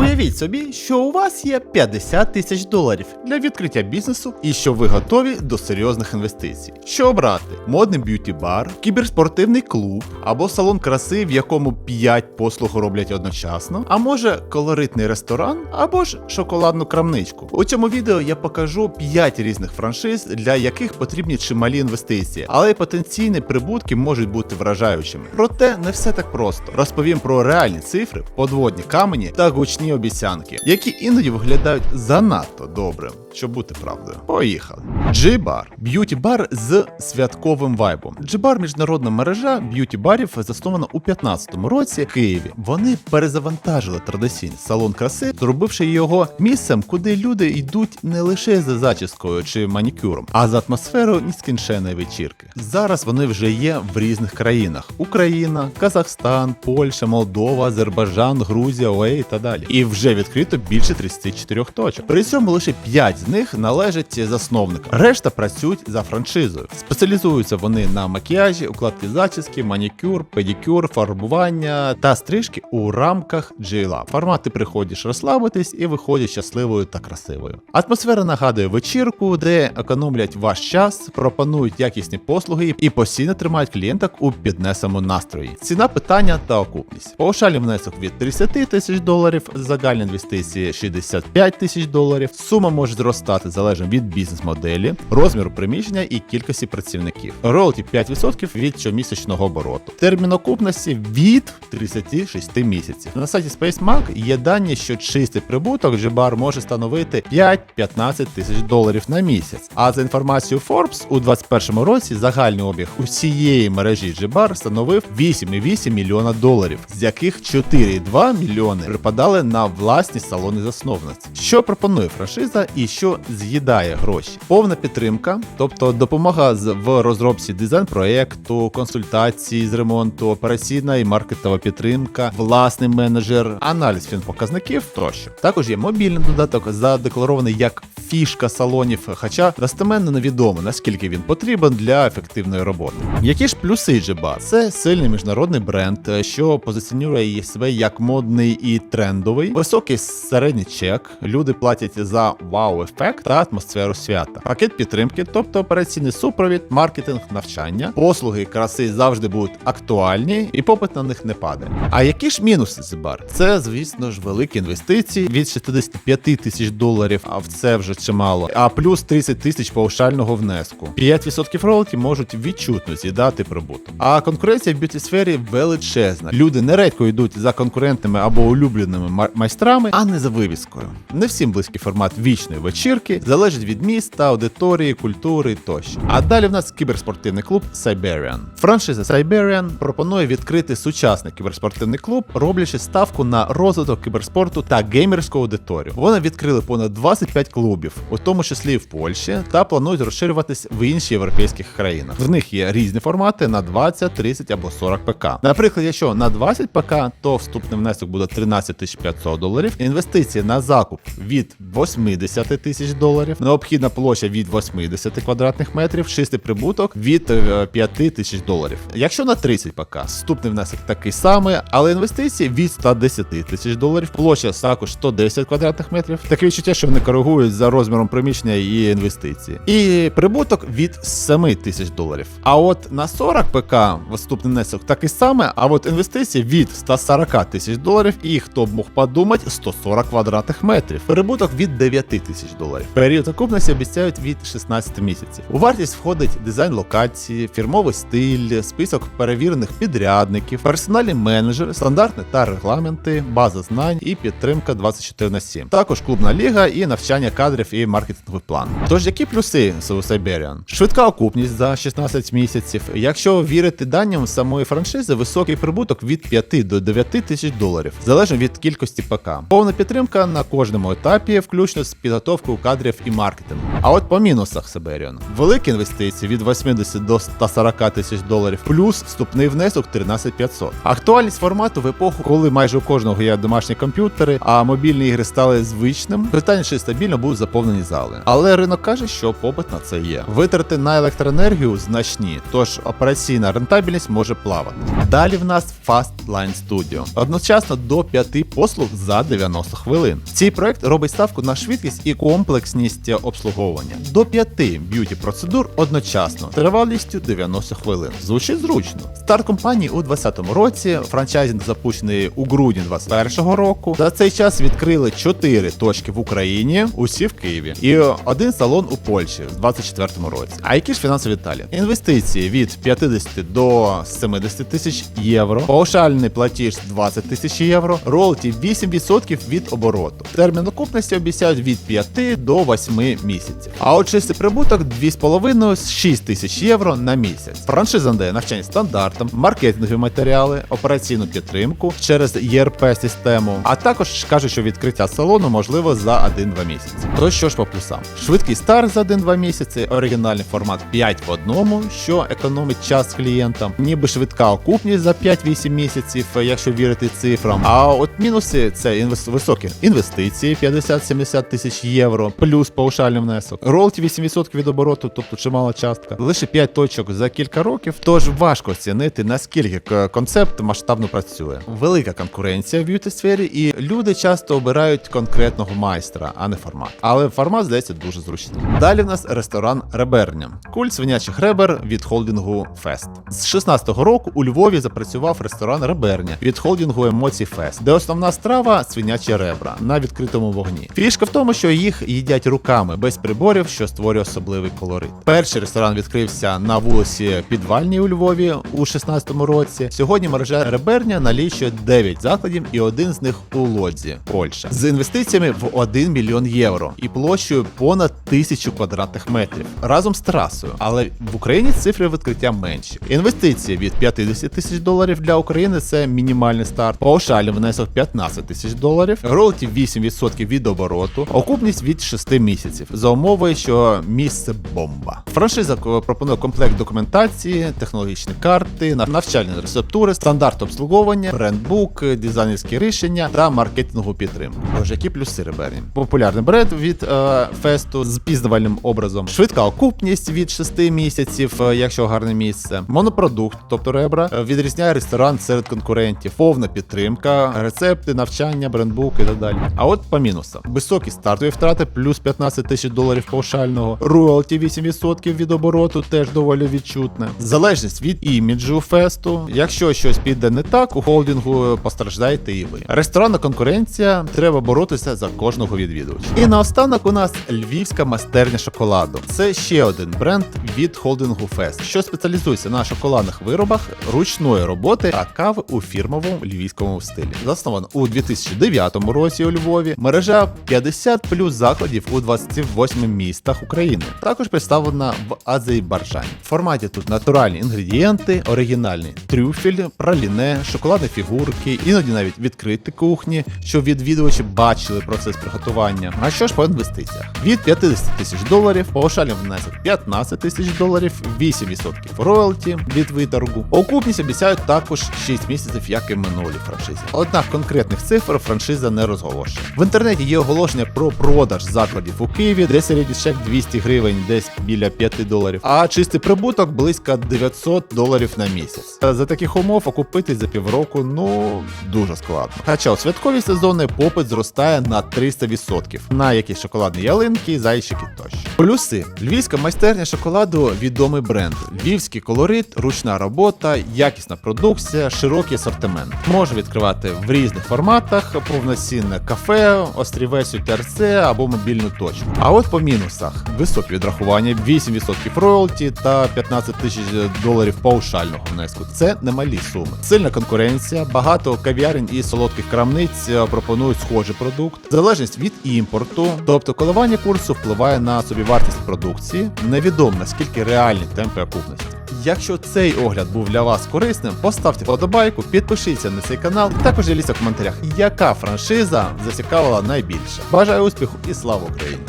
Уявіть собі, що у вас є 50 тисяч доларів для відкриття бізнесу і що ви готові до серйозних інвестицій. Що обрати? Модний б'юті-бар, кіберспортивний клуб або салон краси, в якому 5 послуг роблять одночасно, а може колоритний ресторан або ж шоколадну крамничку. У цьому відео я покажу 5 різних франшиз, для яких потрібні чималі інвестиції, але й потенційні прибутки можуть бути вражаючими. Проте не все так просто. Розповім про реальні цифри, подводні камені та гучні обіцянки, які іноді виглядають занадто добре, щоб бути правдою. Поїхали. G-Bar – б'юті-бар з святковим вайбом. G-Bar – міжнародна мережа б'юті-барів, заснована у 15-му році в Києві. Вони перезавантажили традиційний салон краси, зробивши його місцем, куди люди йдуть не лише за зачіскою чи манікюром, а за атмосферою нескінченої вечірки. Зараз вони вже є в різних країнах: Україна, Казахстан, Польща, Молдова, Азербайджан, Грузія, ОЕ та далі. І вже відкрито більше 34 точок. При цьому лише 5 з них належать засновникам. Решта працюють за франшизою. Спеціалізуються вони на макіяжі, укладки зачіски, манікюр, педикюр, фарбування та стрижки у рамках джейла. Формати приходиш розслабитись і виходять щасливою та красивою. Атмосфера нагадує вечірку, де економлять ваш час, пропонують якісні послуги і постійно тримають клієнток у піднесеному настрої. Ціна питання та окупність. Паушальний внесок від 30 тисяч доларів, загальні інвестиції 65 тисяч доларів. Сума може зростати залежно від бізнес-моделі, розміру приміщення і кількості працівників. Роялті 5% від щомісячного обороту. Термін окупності від 36 місяців. На сайті SpaceMag є дані, що чистий прибуток Джибар може становити 5-15 тисяч доларів на місяць. А за інформацією Forbes, у 2021 році загальний обіг усієї мережі Джибар становив 8,8 мільйона доларів, з яких 4,2 мільйони припадали на власні салони засновниць. Що пропонує франшиза і що з'їдає гроші? Повна підтримка, тобто допомога в розробці дизайн-проекту, консультації з ремонту, операційна і маркетова підтримка, власний менеджер, аналіз фінпоказників тощо. Також є мобільний додаток, задекларований як фішка салонів, хоча достеменно невідомо наскільки він потрібен для ефективної роботи. Які ж плюси Джеба? Це сильний міжнародний бренд, що позиціонує себе як модний і трендовий, високий середній чек. Люди платять за вау-ефект та атмосферу свята. Пакет підтримки, тобто операційний супровід, маркетинг, навчання, послуги краси завжди будуть актуальні, і попит на них не падає. А які ж мінуси Зебар? Це, звісно ж, великі інвестиції від 65 тисяч доларів, а в це вже чимало. А плюс 30 тисяч паушального внеску. 5% роялті можуть відчутно з'їдати прибуток. А конкуренція в б'юті сфері величезна. Люди нередко йдуть за конкурентними або улюбленими майстрами, а не за вивіскою. Не всім близький формат вічної вечірки залежить від міста, аудиторії, культури тощо. А далі в нас кіберспортивний клуб Siberian. Франшиза Siberian пропонує відкрити сучасний кіберспортивний клуб, роблячи ставку на розвиток кіберспорту та геймерську аудиторію. Вони відкрили понад 25 клубів, у тому числі в Польщі, та планують розширюватись в інші європейських країнах. В них є різні формати на 20, 30 або 40 ПК. Наприклад, якщо на 20 ПК, то вступний внесок буде 13 500 доларів. Інвестиції на закуп від 80 тисяч доларів, необхідна площа від 80 квадратних метрів, чистий прибуток від е, 5 тисяч доларів. Якщо на 30 ПК, вступний внесок такий самий, але інвестиції від 110 тисяч доларів, площа також 110 квадратних метрів. Таке відчуття, що вони коригують за розміром приміщення і інвестиції. І прибуток від 7 тисяч доларів. А от на 40 ПК вступний внесок такий самий, а от інвестиції від 140 тисяч доларів, і хто б мог подумати, 140 квадратних метрів. Прибуток від 9 тисяч доларів. Період окупності обіцяють від 16 місяців. У вартість входить дизайн локації, фірмовий стиль, список перевірених підрядників, персональний менеджер, стандарти та регламенти, база знань і підтримка 24 на 7. Також клубна ліга і навчання кадрів і маркетинговий план. Тож які плюси Siberian? Швидка окупність за 16 місяців. Якщо вірити даним самої франшизи, високий прибуток від 5 до 9 тисяч доларів, залежно від кількості ПК. Повна підтримка на кожному етапі, включно з підготовкою кадрів і маркетингу. А от по мінусах Siberian. Великі інвестиції від 80 до 140 тисяч доларів, плюс вступний внесок 13 500. Актуальність формату в епоху, коли майже у кожного є домашні комп'ютери, а мобільні ігри стали звичним. Питання, чи стабільно будуть заповнені зали. Але ринок каже, що попит на це є. Витрати на електроенергію значні, тож операційна рентабельність може плавати. Далі в нас Fast Line Studio. Одночасно до 5 послуг за 90 хвилин. Цей проект робить ставку на швидкість і комплексність обслуговування. До 5 б'юті процедур одночасно тривалістю 90 хвилин. Звучить зручно. Старт компанії у 2020 році. Франчайзинг запущений у грудні 2021 року. За цей час відкрили 4 точки в Україні, усі в Києві, і один салон у Польщі в 2024 році. А які ж фінансові деталі? Інвестиції від 50 до 70 тисяч євро, паушальний платіж 20 тисяч євро, ролті 8% від обороту. Термін окупності обіцяють від 5 до 8 місяців. А от чистий прибуток 2,5-6 тисяч євро на місяць. Франшиза надає навчання стандартам, маркетингові матеріали, операційну підтримку через ERP-систему, а також кажуть, що відкриття салону можливо за 1-2 місяці. То що ж по плюсам? Швидкий старт за 1-2 місяці, оригінальний формат 5 в одному, що економить час клієнтам, ніби швидка окупність за 5-8 місяців, якщо вірити цифрам. А от мінуси це інвес... високі інвестиції 50-70 тисяч євро, плюс паушальний внесок. Ролті 8% від обороту, тобто чимала частка. Лише 5 точок за кілька років, тож важко оцінити наскільки концепт масштабно працює. Велика конкуренція в б'юті сфері, і люди часто обирають конкретного майстра, а не формат. Але формат здається дуже зручним. Далі в нас ресторан Реберня. Культ свинячих ребер від холдингу Фест. З 16-го року у Львові запрацював ресторан Реберня від холдингу Емоцій Фест, де основна страва свинячі ребра на відкритому вогні. Фішка в тому, що їх їдять руками без приборів, що створює особливий колорит. Перший ресторан відкрився на вулиці Підвальній у Львові у 16-му році. Сьогодні мережа Реберня налічує 9 закладів, і один з них у Лодзі, Польща, з інвестиціями в 1 мільйон євро і площею понад тисячу квадратних метрів разом з трасою. Але в Україні цифри відкриття менші. Інвестиції від 50 тисяч доларів для України це мінімальний старт. Паушальний внесок 15 тисяч доларів, ролті 8% від обороту, окупність від 6 місяців за умови, що місце бомба. Франшиза пропонує комплект документації, технологічні карти, навчальні рецептури, стандарт обслуговування, брендбук, дизайнерські рішення та маркетингову підтримку. Тож які плюси реберні? Популярний бренд від е, фесту з пізнавальним образом, швидка окупність від 6 місяців, е, якщо гарне місце, монопродукт, тобто ребра, е, відрізняє ресторан серед конкурентів, повна підтримка, рецепти, навчання, брендбук і так далі. А от по мінусам: високі стартові втрати, плюс 15 тисяч доларів паушального, роялті 8% від обороту, теж доволі відчутне. Залежність від іміджу фесту. Якщо щось піде не так, у холдингу постраждаєте і ви. Ресторанна конкуренція, треба боротися за кожного відвідувача. І наостанок у нас львівська майстерня шоколаду. Це ще один бренд від холдингу Фест, що спеціалізується на шоколадних виробах ручної роботи та кави у фірмовому львівському стилі. Заснована у 2009 році у Львові. Мережа 50 плюс закладів у 28 містах України. Також представлена в Азербайджані. В форматі тут натуральні інгредієнти, оригінальний трюфель, праліне, шоколадні фігурки, іноді навіть відкриті кухні, щоб відвідувачі бачили процес приготування. А що ж по інвестиціях? Від 50 тисяч доларів, паушальний внесок 15 тисяч доларів, 8% роялті від виторгу. Окупність обіцяють також 6 місяців, як і минулі франшизи. Однак конкретних цифр франшиза не розголошує. В інтернеті є оголошення про продаж закладів у Києві, де середній чек 200 гривень, десь біля 5 доларів, а чистий прибуток близько 900 доларів на місяць. За таких умов окупитись за півроку ну дуже складно. Хоча у святкові сезони попит зростає на 300% на якісь шоколадні ялинки, зайчики тощо. Плюси: львівська майстерня шоколаду відомий бренд, львівський колорит, ручна робота, якісна продукція, широкий асортимент. Може відкривати в різних форматах, повноцінне кафе, острівець у ТРЦ або мобільну точку. А от по мінусах: високі відрахування, 8% роялті та 15 тисяч доларів паушального внеску. Це немалі суми. Сильна конкуренція, багато кав'ярень і солодких крамниць пропонують схожий продукт. Залежність від імпорту, тобто коливання курсу впливає на собівартість продукції. Невідомо наскільки реальні темпи окупності. Якщо цей огляд був для вас корисним, поставте вподобайку, підпишіться на цей канал, також діліться в коментарях, яка франшиза зацікавила найбільше. Бажаю успіху і слава Україні!